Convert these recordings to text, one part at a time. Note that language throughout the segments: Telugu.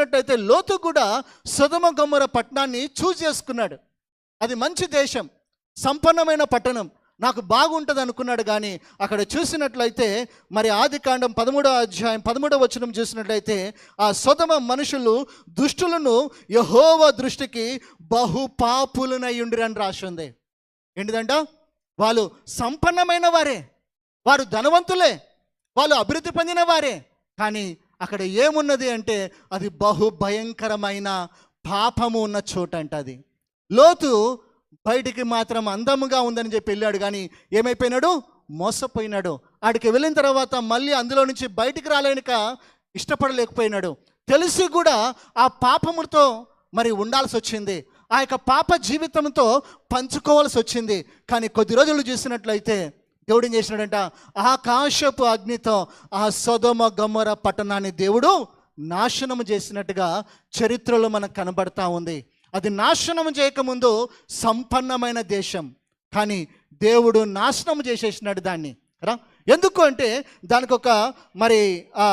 చూసినట్టయితే లోతు కూడా సుధమ గమ్మర పట్టణాన్ని చూజ్ చేసుకున్నాడు. అది మంచి దేశం సంపన్నమైన పట్టణం. నాకు బాగుంటుంది అనుకున్నాడు కానీ అక్కడ చూసినట్లయితే మరి ఆది కాండం పదమూడవ అధ్యాయం పదమూడవ వచనం చూసినట్లయితే ఆ సుధమ మనుషులు దుష్టులను యహోవ దృష్టికి బహు పాపులనై ఉండిరని రాసి ఉంది. ఏంటిదంట? వాళ్ళు సంపన్నమైన వారే. వారు ధనవంతులే. వాళ్ళు అభివృద్ధి పొందిన వారే. కానీ అక్కడ ఏమున్నది అంటే అది బహు భయంకరమైన పాపము ఉన్న చోట అంట అది. లోతు బయటికి మాత్రం అందముగా ఉందని చెప్పి వెళ్ళాడు కానీ ఏమైపోయినాడు? మోసపోయినాడు. ఆడికి వెళ్ళిన తర్వాత మళ్ళీ అందులో నుంచి బయటికి రాలేనుక ఇష్టపడలేకపోయినాడు. తెలిసి కూడా ఆ పాపముతో మరి ఉండాల్సి వచ్చింది. ఆ యొక్క పాప జీవితంతో పంచుకోవాల్సి వచ్చింది. కానీ కొద్ది రోజులు చూసినట్లయితే దేవుడు ఏం చేసినాడంట ఆకాశపు అగ్నితో ఆ సొదమ గమ్మర పట్టణాన్ని దేవుడు నాశనం చేసినట్టుగా చరిత్రలో మనకు కనబడతా ఉంది. అది నాశనం చేయకముందు సంపన్నమైన దేశం. కానీ దేవుడు నాశనం చేసేసినాడు దాన్ని. రా. ఎందుకు అంటే దానికి ఒక మరి ఆ,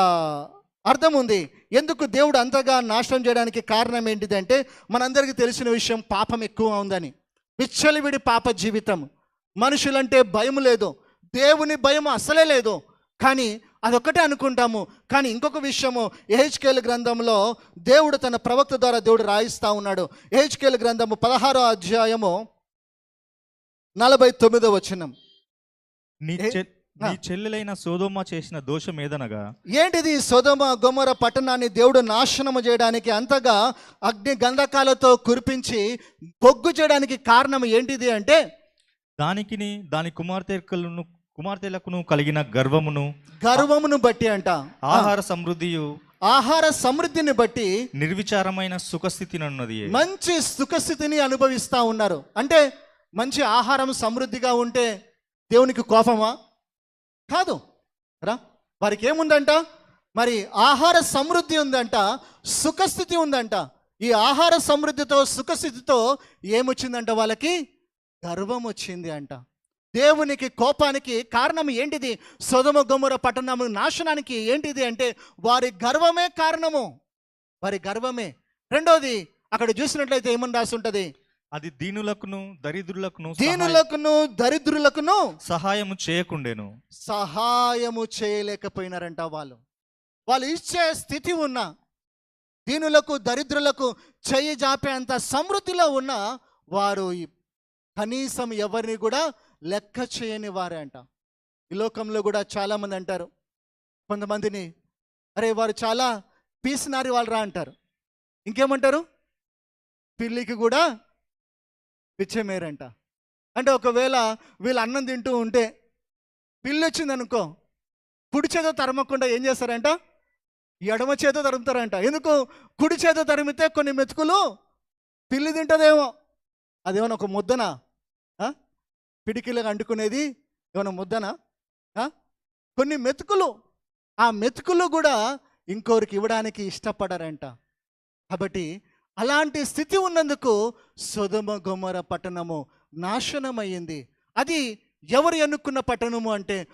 అర్థం ఉంది. ఎందుకు దేవుడు అంతగా నాశనం చేయడానికి కారణం ఏంటిదంటే మనందరికీ తెలిసిన విషయం పాపం ఎక్కువ ఉందని. విచ్చలివిడి పాప జీవితం. మనుషులంటే భయం లేదు. దేవుని భయం అసలే లేదు. కానీ అదొక్కటే అనుకుంటాము. కానీ ఇంకొక విషయము ఏహెచ్కేల్ గ్రంథంలో దేవుడు తన ప్రవక్త ద్వారా దేవుడు రాయిస్తా ఉన్నాడు. ఏహెచ్కేల్ గ్రంథము పదహారో అధ్యాయము నలభై తొమ్మిదో వచనం. నీ. చెల్లెలైన సోదోమ చేసిన దోషం ఏదనగా? ఏంటిది సొదమ గొమర పట్టణాన్ని దేవుడు నాశనము చేయడానికి అంతగా అగ్ని గంధకాలతో కురిపించి పొగ్గు చేయడానికి కారణం ఏంటిది అంటే దానికిని దాని కుమార్తెలను కుమార్తెలకును కలిగిన గర్వమును గర్వమును బట్టి అంట. ఆహార సమృద్ధియు ఆహార సమృద్ధిని బట్టి నిర్విచారమైన సుఖస్థితినున్నది. మంచి సుఖస్థితిని అనుభవిస్తూ ఉన్నారు. అంటే మంచి ఆహారం సమృద్ధిగా ఉంటే దేవునికి కోపమా? కాదు. రా. వారికి ఏముందంట మరి ఆహార సమృద్ధి ఉందంట సుఖస్థితి ఉందంట. ఈ ఆహార సమృద్ధితో సుఖస్థితితో ఏమొచ్చిందంట వాళ్ళకి? గర్వం వచ్చింది అంట దేవునికి కోపానికి కారణం ఏంటిది? సొదమ గొమ్మర పట్టణము నాశనానికి ఏంటిది అంటే వారి గర్వమే కారణము. వారి గర్వమే. రెండోది అక్కడ చూసినట్లయితే ఏమని రాసి ఉంటది అది దీనులకును దరిద్రులకును దీనులకును దరిద్రులకును సహాయము చేయకుండెను. సహాయము చేయలేకపోయినారంట వాళ్ళు. వాళ్ళు ఇచ్చే స్థితి ఉన్న దీనులకు దరిద్రులకు చెయ్యి జాపేంత సమృద్ధిలో ఉన్న వారు ఈ కనీసం ఎవరిని కూడా లెక్క చేయని వారే అంట. ఈ లోకంలో కూడా చాలామంది అంటారు. కొంతమందిని అరే వారు చాలా పీసినారి వాళ్ళరా అంటారు. ఇంకేమంటారు? పిల్లికి కూడా పిచ్చమేరంట. అంటే ఒకవేళ వీళ్ళు అన్నం తింటూ ఉంటే పిల్లి వచ్చింది అనుకో కుడి చేత తరమకుండా ఏం చేస్తారంట? ఎడమ చేత తరుముతారంట. ఎందుకు? కుడి చేత తరిమితే కొన్ని మెతుకులు పిల్లి తింటదేమో. అదేమన్నా ఒక ముద్దనా? పిడికిలకు అంటుకునేది ఏమైనా ముద్దనా? ఆ? కొన్ని మెతుకులు. ఆ మెతుకులు కూడా ఇంకోరికి ఇవ్వడానికి ఇష్టపడరంట. కాబట్టి అలాంటి స్థితి ఉన్నందుకు సొదమ గొమర పట్టణము నాశనమయ్యింది. అది ఎవరు ఎన్నుకున్న పట్టణము అంటే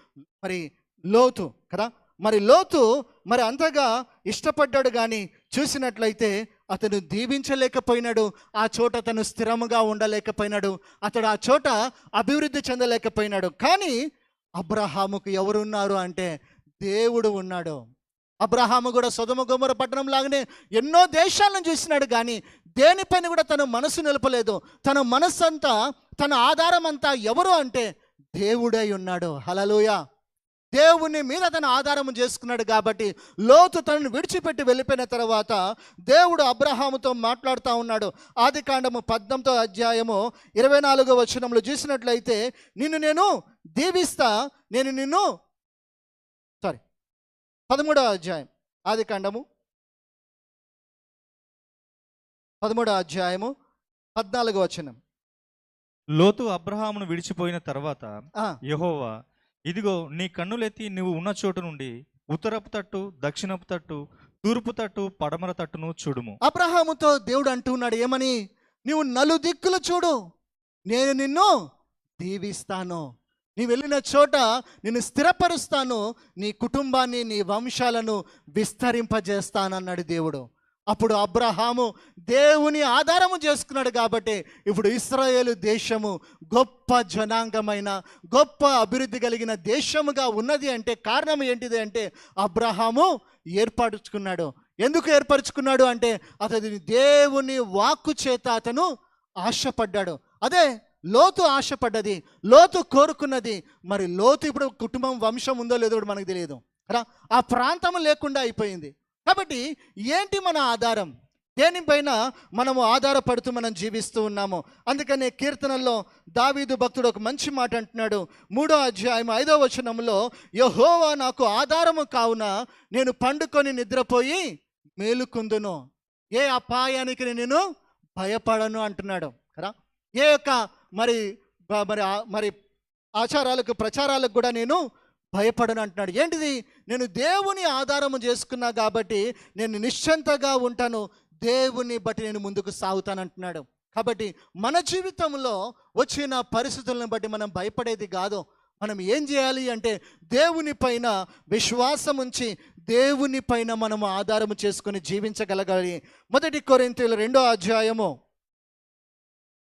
మరి లోతు కదా? మరి లోతు మరి అంతగా ఇష్టపడ్డాడు కానీ చూసినట్లయితే అతను దీవించలేకపోయినాడు ఆ చోట అతను స్థిరముగా ఉండలేకపోయినాడు అతడు ఆ చోట అభివృద్ధి చెందలేకపోయినాడు. కానీ అబ్రహాముకు ఎవరున్నారు అంటే దేవుడు ఉన్నాడు. అబ్రహాము కూడా సొదమ గొమర పట్టణం లాగానే ఎన్నో దేశాలను చూసినాడు కానీ దేనిపైన కూడా తన మనసు నిలపలేదు. తన మనస్సు అంతా తన ఆధారం అంతా ఎవరు అంటే దేవుడై ఉన్నాడు. హలలోయ దేవుని మీద తన ఆధారం చేసుకున్నాడు కాబట్టి లోతు తనను విడిచిపెట్టి వెళ్ళిపోయిన తర్వాత దేవుడు అబ్రహాముతో మాట్లాడుతూ ఉన్నాడు. ఆది కాండము పద్నంతో అధ్యాయము ఇరవై నాలుగో వచనంలో చూసినట్లయితే నిన్ను నేను దీవిస్తా నేను నిన్ను సారీ పదమూడవ అధ్యాయం ఆది కాండము పదమూడవ అధ్యాయము పద్నాలుగో వచనం. లోతు అబ్రహామును విడిచిపోయిన తర్వాత యెహోవా ఇదిగో నీ కన్నులెత్తి నువ్వు ఉన్న చోటు నుండి ఉత్తరపు తట్టు దక్షిణపు తట్టు తూర్పు తట్టు పడమర తట్టును చూడుము. అబ్రహాముతో దేవుడు అంటున్నాడు ఏమని? నీవు నలుదిక్కులు చూడు. నేను నిన్ను దీవిస్తాను. నీ వెళ్ళిన చోట నిన్ను స్థిరపరుస్తాను. నీ కుటుంబాన్ని నీ వంశాలను విస్తరింపజేస్తానన్నాడు దేవుడు. అప్పుడు అబ్రహాము దేవుని ఆధారము చేసుకున్నాడు కాబట్టి ఇప్పుడు ఇస్రాయేలు దేశము గొప్ప జనాంగమైన గొప్ప అభివృద్ధి కలిగిన దేశముగా ఉన్నది అంటే కారణం ఏంటిది అంటే అబ్రహాము ఏర్పరచుకున్నాడు. ఎందుకు ఏర్పరచుకున్నాడు అంటే అతని దేవుని వాక్కు చేత అతను ఆశపడ్డాడు. అదే లోతు ఆశపడ్డది లోతు కోరుకున్నది. మరి లోతు ఇప్పుడు కుటుంబం వంశం ఉందో లేదో కూడా మనకు తెలియదు. రా ఆ ప్రాంతం లేకుండా అయిపోయింది. కాబట్టి ఏంటి మన ఆధారం? దేనిపైన మనము ఆధారపడుతూ మనం జీవిస్తూ ఉన్నాము? అందుకనే కీర్తనల్లో దావీదు భక్తుడు ఒక మంచి మాట అంటున్నాడు. మూడో అధ్యాయం ఐదో వచనంలో యహోవా నాకు ఆధారము కావున నేను పండుకొని నిద్రపోయి మేలుకుందును. ఏ అపాయానికి నేను భయపడను అంటున్నాడు. కదా? ఏ యొక్క మరి మరి మరి ఆచారాలకు ప్రచారాలకు కూడా నేను భయపడను అంటున్నాడు. ఏంటిది? నేను దేవుని ఆధారము చేసుకున్నా కాబట్టి నేను నిశ్చంతగా ఉంటాను. దేవుని బట్టి నేను ముందుకు సాగుతాను అంటున్నాడు. కాబట్టి మన జీవితంలో వచ్చిన పరిస్థితులను బట్టి మనం భయపడేది కాదు. మనం ఏం చేయాలి అంటే దేవుని పైన విశ్వాసం ఉంచి దేవుని పైన మనము ఆధారము చేసుకుని జీవించగలగాలి. మొదటి కొరింతీలు రెండో అధ్యాయము.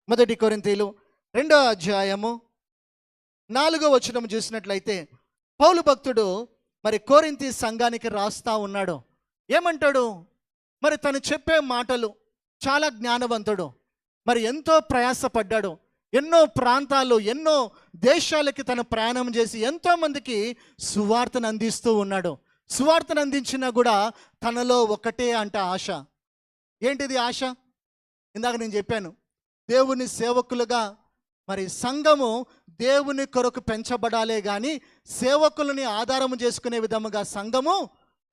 మొదటి కొరింతీలు రెండో అధ్యాయము. నాలుగో వచనం చూసినట్లయితే పౌలు భక్తుడు మరి కోరింతి సంఘానికి రాస్తా ఉన్నాడు. ఏమంటాడు? మరి తను చెప్పే మాటలు చాలా జ్ఞానవంతుడు. మరి ఎంతో ప్రయాసపడ్డాడు. ఎన్నో ప్రాంతాలు ఎన్నో దేశాలకి తను ప్రయాణం చేసి ఎంతో మందికి సువార్తను అందిస్తూ ఉన్నాడు. సువార్తను అందించినా కూడా తనలో ఒకటే అంట ఆశ. ఏంటిది ఆశ? ఇందాక నేను చెప్పాను. దేవుని సేవకులుగా మరి సంఘము దేవుని కొరకు పెంచబడాలే కానీ సేవకులని ఆధారం చేసుకునే విధముగా సంఘము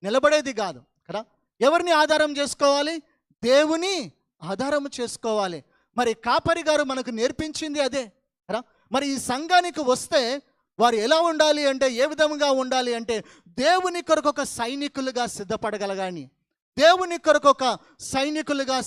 నిలబడేది కాదు కదా? ఎవరిని ఆధారం చేసుకోవాలి? దేవుని ఆధారం చేసుకోవాలి. మరి కాపరి గారు మనకు నేర్పించింది అదే కదా? మరి ఈ సంఘానికి వస్తే వారు ఎలా ఉండాలి అంటే ఏ విధముగా ఉండాలి అంటే దేవుని కొరకు ఒక సైనికులుగా సిద్ధపడగలగాని దేవుని కొరకు ఒక సైనికులుగా